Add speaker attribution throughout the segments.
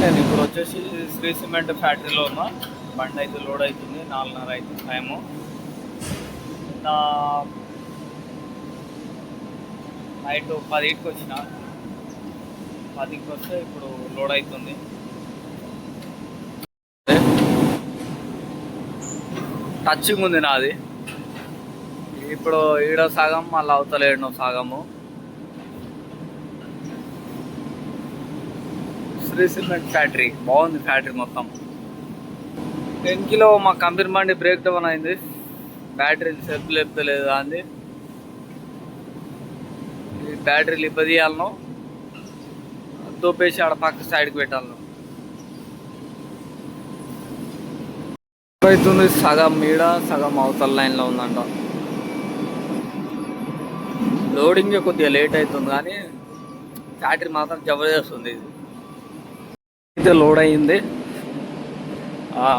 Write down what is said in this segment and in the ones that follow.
Speaker 1: నేను ఇప్పుడు వచ్చేసి శ్రీ సిమెంట్ ఫ్యాక్టరీలో ఉన్నా. బండి అయితే లోడ్ అవుతుంది నాలుగున్నర అవుతుంది టైము. నా నైట్ పదింటికి వచ్చిన. పదికి వస్తే ఇప్పుడు లోడ్ అవుతుంది. టచింగ్ ఉంది నాది. ఇప్పుడు ఈడ సగం మళ్ళీ అవతలేడు సగము. Shri cement factory. బాగుంది ఫ్యాక్టరీ మొత్తం. టెన్ కిలో మా కంపెనీ బండి బ్రేక్ డౌన్ అయింది. బ్యాటరీ సెల్ఫ్ లేపుతలేదు అంది. బ్యాటరీలు బ్యాటరీ లిబ్బదీయాలను దోపేసి ఆడ పక్క సైడ్కి పెట్టాలను. అవుతుంది సగం మీడ సగం అవతల లైన్లో ఉందంట. లోడింగ్ కొద్దిగా లేట్ అవుతుంది కానీ బ్యాటరీ మాత్రం జబర్దస్త్ ఉంది. ఇది అయితే లోడ్ అయింది.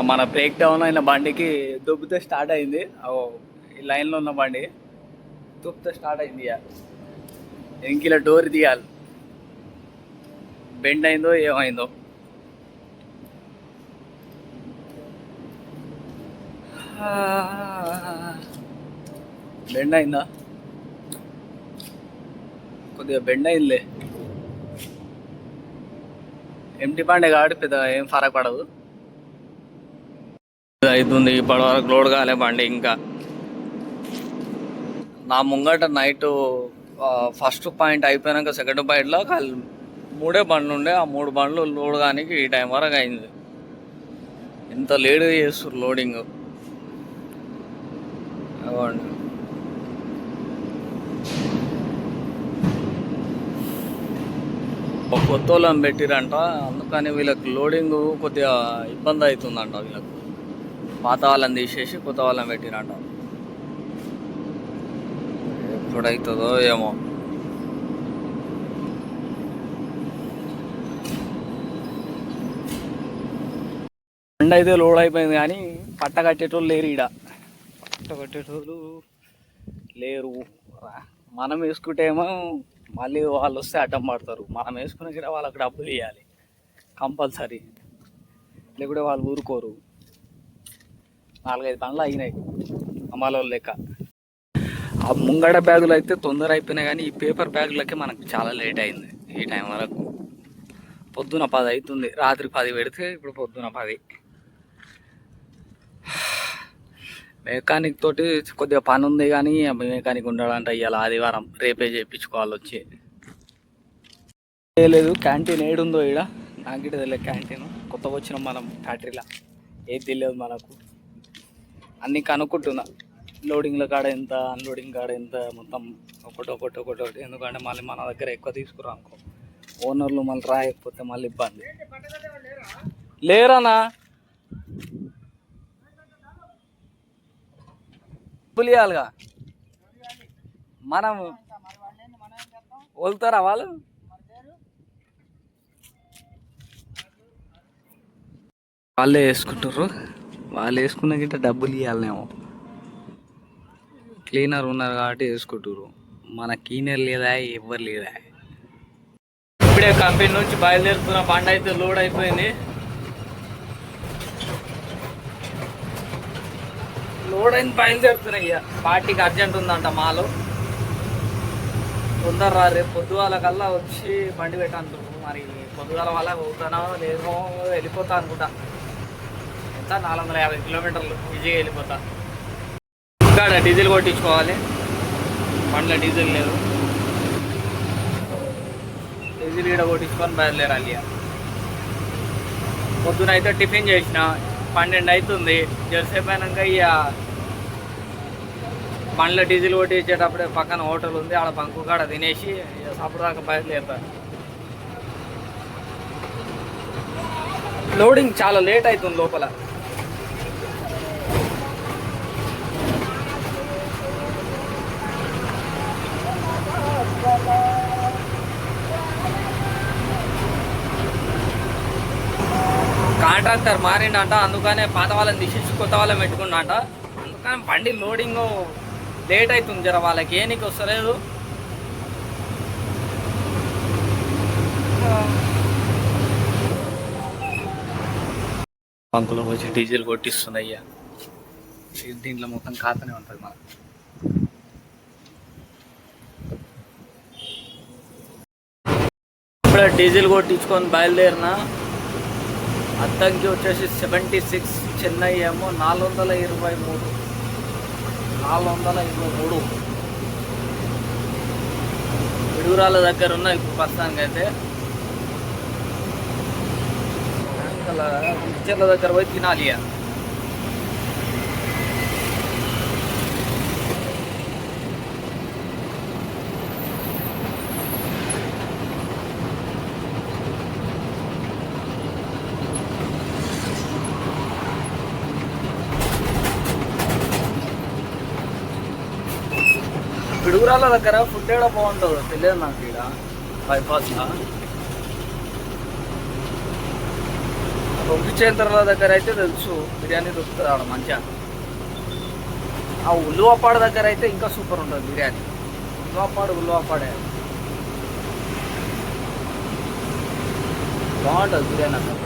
Speaker 1: మన బ్రేక్ డౌన్ అయిన బండికి దుబ్బితే స్టార్ట్ అయింది. ఓ, ఈ లైన్లో ఉన్న బండి దుబ్బితే స్టార్ట్ అయింది ఇంక. ఇలా డోర్ తీయాలి. బెండ్ అయిందో ఏమైందో. బెండ్ అయిందా? కొద్దిగా బెండ్ అయిందిలే. ఎంటీ బండి కాబట్టి పెద్ద ఏం ఫరక్ పడదు. అవుతుంది ఇప్పటి వరకు లోడ్ కాలే బండి ఇంకా. నా ముంగట నైట్ ఫస్ట్ పాయింట్ అయిపోయాక సెకండ్ పాయింట్లో కాల్- మూడే బండ్లు ఉండే ఆ మూడు బండ్లు లోడ్ కానీ ఈ టైం వరకు అయింది. ఎంత లేట్గా చేస్తారు లోడింగ్ అవ్వండి. ఒక కొత్త వాళ్ళని పెట్టిరంట. అందుకని వీళ్ళకి లోడింగ్ కొద్దిగా ఇబ్బంది అవుతుందంట వీళ్ళకి. పాత వాళ్ళని తీసేసి కొత్త వాళ్ళని పెట్టిరంట. ఎప్పుడవుతుందో ఏమో. బండి అయితే లోడ్ అయిపోయింది కానీ పట్ట కట్టేటోళ్ళు లేరు ఈడ. పట్ట కట్టేటోళ్ళు లేరు. మనం వేసుకుంటే ఏమో మళ్ళీ వాళ్ళు వస్తే అడ్డం పడతారు. మనం వేసుకునే కూడా వాళ్ళకి డబ్బులు ఇవ్వాలి కంపల్సరీ. లేకుంటే వాళ్ళు ఊరుకోరు. నాలుగైదు పనులు అయినాయి. అమ్మాలో లెక్క. ఆ ముంగడ బ్యాగులు అయితే తొందర అయిపోయినాయి కానీ ఈ పేపర్ బ్యాగులకి మనకు చాలా లేట్ అయింది ఈ టైం వరకు. పొద్దున పది అవుతుంది. రాత్రి పది పెడితే ఇప్పుడు పొద్దున పది. మెకానిక్ తోటి కొద్దిగా పని ఉంది కానీ మెకానిక్ ఉండాలంట ఇవాళ ఆదివారం రేపే చేయించుకోవాలి వచ్చి లేదు క్యాంటీన్ ఏడుందో ఈడ? నాకు ఇటు తెలియదు క్యాంటీన్ కొత్తగా వచ్చినాం మనం ఫ్యాక్టరీలో ఏది తెలియదు మనకు. అన్నీ కనుక్కుంటున్నా. లోడింగ్ల కాడ ఎంత అన్లోడింగ్ కాడ ఎంత మొత్తం ఒకటి ఒకటి ఒకటి ఒకటి. ఎందుకంటే మళ్ళీ మన దగ్గర ఎక్కువ తీసుకురా అనుకో ఓనర్లు మళ్ళీ రాయకపోతే మళ్ళీ ఇబ్బంది. లేరనా? పులియాలుగా. మనం వదులుతారా వాళ్ళు? వాళ్ళే వేసుకుంటారు వాళ్ళు వేసుకున్న గిట్ట డబ్బులు ఇవ్వాలనేమో క్లీనర్ ఉన్నారు కాబట్టి వేసుకుంటారు మన క్లీనర్ లేదా ఎవరు లేదా? ఇప్పుడే కంపెనీ నుంచి బయలుదేరుతున్న బండి అయితే లోడ్ అయిపోయింది. లోడ్ అయిన బయలుదేరుతున్నాయి ఇక. పార్టీకి అర్జెంట్ ఉందంట మాలో. తొందర రా రేపు పొద్దుగాల కల్లా వచ్చి బండి పెట్టాను మరి పొద్దుగాల వల్ల పోతానో లేదో వెళ్ళిపోతా అనుకుంటా. ఎంత? నాలుగు వందల యాభై కిలోమీటర్లు ఈజీగా వెళ్ళిపోతా. ఇంకా డీజిల్ కొట్టించుకోవాలి. బండ్లో డీజిల్ లేదు. డీజిల్ ఈడ కొట్టించుకొని బయలుదేరాలి పొద్దున అయితే టిఫిన్ చేసిన. పన్నెండు అవుతుంది. జరసేపు అయినాక ఇక బండ్లో డీజిల్ కొట్టించేటప్పుడే పక్కన హోటల్ ఉంది. ఆడ బంకు కాడ తినేసి ఇక సప్పుడు దాకా లోడింగ్ చాలా లేట్ అవుతుంది లోపల. కాంట్రాక్టర్ మారిండంట అందుకనే పాత వాళ్ళని తీసేసి కొత్త వాళ్ళని పెట్టుకున్నట అందుకని బండి లోడింగ్ లేట్ అవుతుంది జర వాళ్ళకి ఏనికి వస్తలేదు? బంకులో వచ్చి డీజిల్ కొట్టిస్తున్నాయ్యా. దీంట్లో మొత్తం కాతనే ఉంటుంది మనకు డీజిల్ కొట్టించుకొని బయలుదేరిన అద్దంకి వచ్చేసి సెవెంటీ సిక్స్ చెన్నై ఏమో నాలుగు వందల ఇరవై మూడు. నాలుగు వందల ఇరవై మూడు. విడుగురాల దగ్గర ఉన్న ఇప్పుడు ప్రస్తుతానికి అయితే చెట్ల దగ్గర పోయి తినాలి పిడుగురాల దగ్గర ఫుడ్ ఏడా బాగుంటుందో తెలియదు నాకు ఇక్కడ బైపాస్లో రొంపి చేంతర్ల దగ్గర అయితే తెలుసు బిర్యానీ దొరుకుతుంది ఆడ మంచిగా. ఆ ఉల్లువపాడు దగ్గర అయితే ఇంకా సూపర్ ఉంటుంది బిర్యానీ. ఉల్లువపాడు ఉల్లువపాడే. బాగుంటుంది బిర్యానీ అక్కడ.